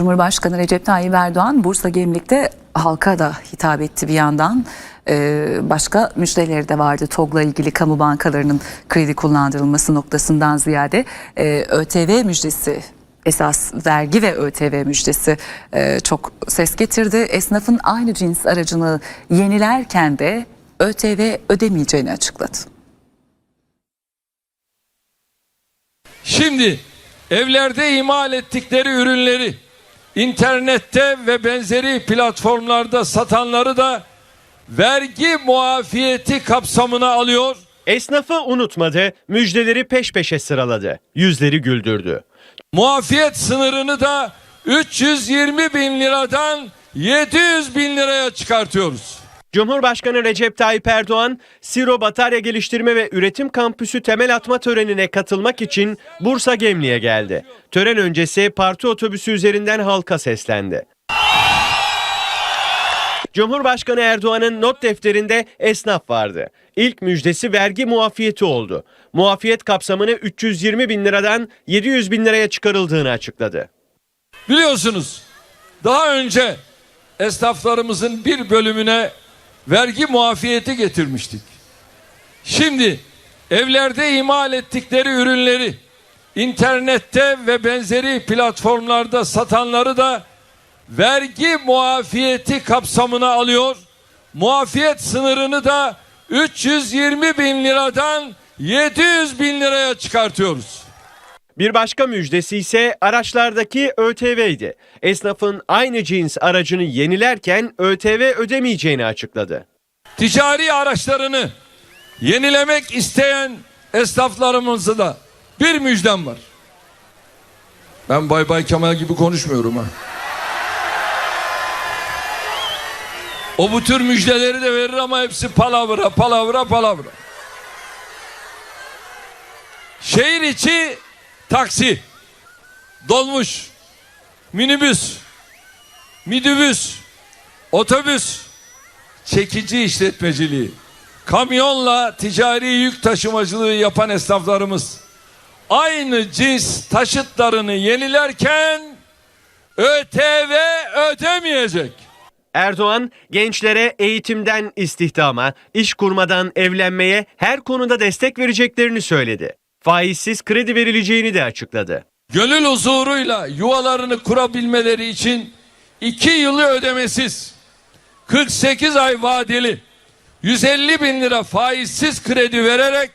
Cumhurbaşkanı Recep Tayyip Erdoğan Bursa Gemlik'te halka da hitap etti bir yandan. Ee, başka müjdeleri de vardı TOG'la ilgili kamu bankalarının kredi kullandırılması noktasından ziyade e, ÖTV müjdesi esas vergi ve ÖTV müjdesi e, çok ses getirdi. Esnafın aynı cins aracını yenilerken de ÖTV ödemeyeceğini açıkladı. Şimdi evlerde imal ettikleri ürünleri internette ve benzeri platformlarda satanları da vergi muafiyeti kapsamına alıyor. Esnafı unutmadı, müjdeleri peş peşe sıraladı. Yüzleri güldürdü. Muafiyet sınırını da 320 bin liradan 700 bin liraya çıkartıyoruz. Cumhurbaşkanı Recep Tayyip Erdoğan, Siro Batarya Geliştirme ve Üretim Kampüsü temel atma törenine katılmak için Bursa Gemli'ye geldi. Tören öncesi parti otobüsü üzerinden halka seslendi. Cumhurbaşkanı Erdoğan'ın not defterinde esnaf vardı. İlk müjdesi vergi muafiyeti oldu. Muafiyet kapsamını 320 bin liradan 700 bin liraya çıkarıldığını açıkladı. Biliyorsunuz daha önce esnaflarımızın bir bölümüne vergi muafiyeti getirmiştik. Şimdi evlerde imal ettikleri ürünleri internette ve benzeri platformlarda satanları da vergi muafiyeti kapsamına alıyor. Muafiyet sınırını da 320 bin liradan 700 bin liraya çıkartıyoruz. Bir başka müjdesi ise araçlardaki ÖTV'ydi. Esnafın aynı cins aracını yenilerken ÖTV ödemeyeceğini açıkladı. ticari araçlarını yenilemek isteyen esnaflarımızı da bir müjdem var. Ben Bay Bay Kemal gibi konuşmuyorum ha. O bu tür müjdeleri de verir ama hepsi palavra, palavra, palavra. Şehir içi taksi, dolmuş, minibüs, midibüs, otobüs, çekici işletmeciliği, kamyonla ticari yük taşımacılığı yapan esnaflarımız. Aynı cins taşıtlarını yenilerken ÖTV ödemeyecek. Erdoğan gençlere eğitimden istihdama, iş kurmadan evlenmeye her konuda destek vereceklerini söyledi. Faizsiz kredi verileceğini de açıkladı. Gönül huzuruyla yuvalarını kurabilmeleri için iki yılı ödemesiz 48 ay vadeli 150 bin lira faizsiz kredi vererek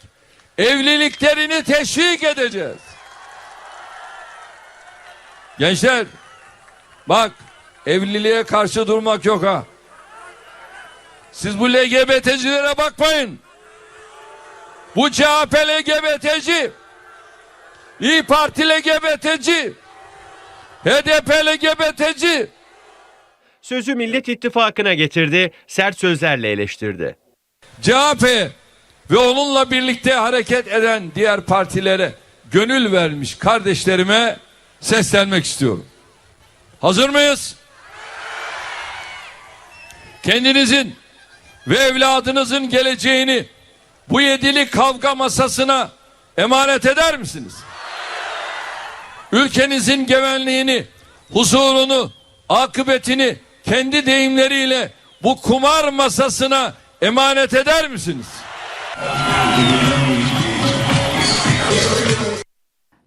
evliliklerini teşvik edeceğiz. Gençler bak evliliğe karşı durmak yok ha. Siz bu LGBT'cilere bakmayın. Bu CHP LGBT'ci, İyi Parti LGBT'ci, HDP LGBT'ci, Sözü Millet İttifakı'na getirdi, sert sözlerle eleştirdi. CHP ve onunla birlikte hareket eden diğer partilere gönül vermiş kardeşlerime seslenmek istiyorum. Hazır mıyız? Kendinizin ve evladınızın geleceğini bu yedili kavga masasına emanet eder misiniz? Ülkenizin güvenliğini, huzurunu, akıbetini kendi deyimleriyle bu kumar masasına emanet eder misiniz?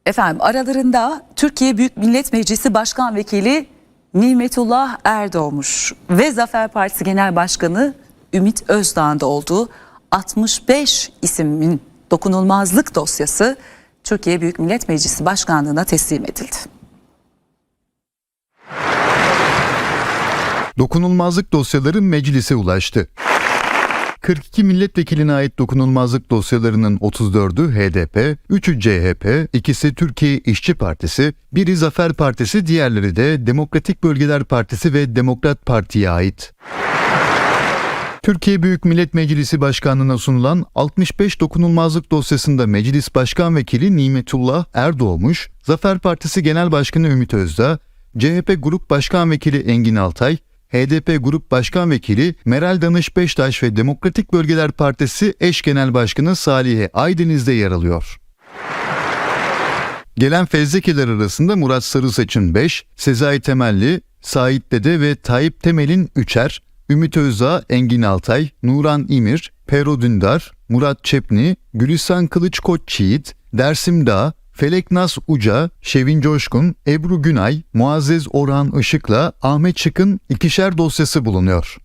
Efendim aralarında Türkiye Büyük Millet Meclisi Başkan Vekili Nimetullah Erdoğmuş ve Zafer Partisi Genel Başkanı Ümit Özdağ'ın da olduğu 65 ismin dokunulmazlık dosyası Türkiye Büyük Millet Meclisi Başkanlığı'na teslim edildi. Dokunulmazlık dosyaları meclise ulaştı. 42 milletvekiline ait dokunulmazlık dosyalarının 34'ü HDP, 3'ü CHP, ikisi Türkiye İşçi Partisi, biri Zafer Partisi, diğerleri de Demokratik Bölgeler Partisi ve Demokrat Parti'ye ait. Türkiye Büyük Millet Meclisi Başkanlığı'na sunulan 65 dokunulmazlık dosyasında Meclis Başkan Vekili Nimetullah Erdoğmuş, Zafer Partisi Genel Başkanı Ümit Özdağ, CHP Grup Başkan Vekili Engin Altay, HDP Grup Başkan Vekili Meral Danış Beştaş ve Demokratik Bölgeler Partisi eş genel başkanı Salihe Aydeniz'de yer alıyor. Gelen fezlekeler arasında Murat Sarısaç'ın 5, Sezai Temelli, Sait Dede ve Tayyip Temel'in 3'er, Ümit Özdağ, Engin Altay, Nuran İmir, Pero Dündar, Murat Çepni, Gülistan Kılıç Koç Yiğit, Dersim Dağ, Felek Nas Uca, Şevin Coşkun, Ebru Günay, Muazzez Orhan Işık'la Ahmet Çık'ın ikişer dosyası bulunuyor.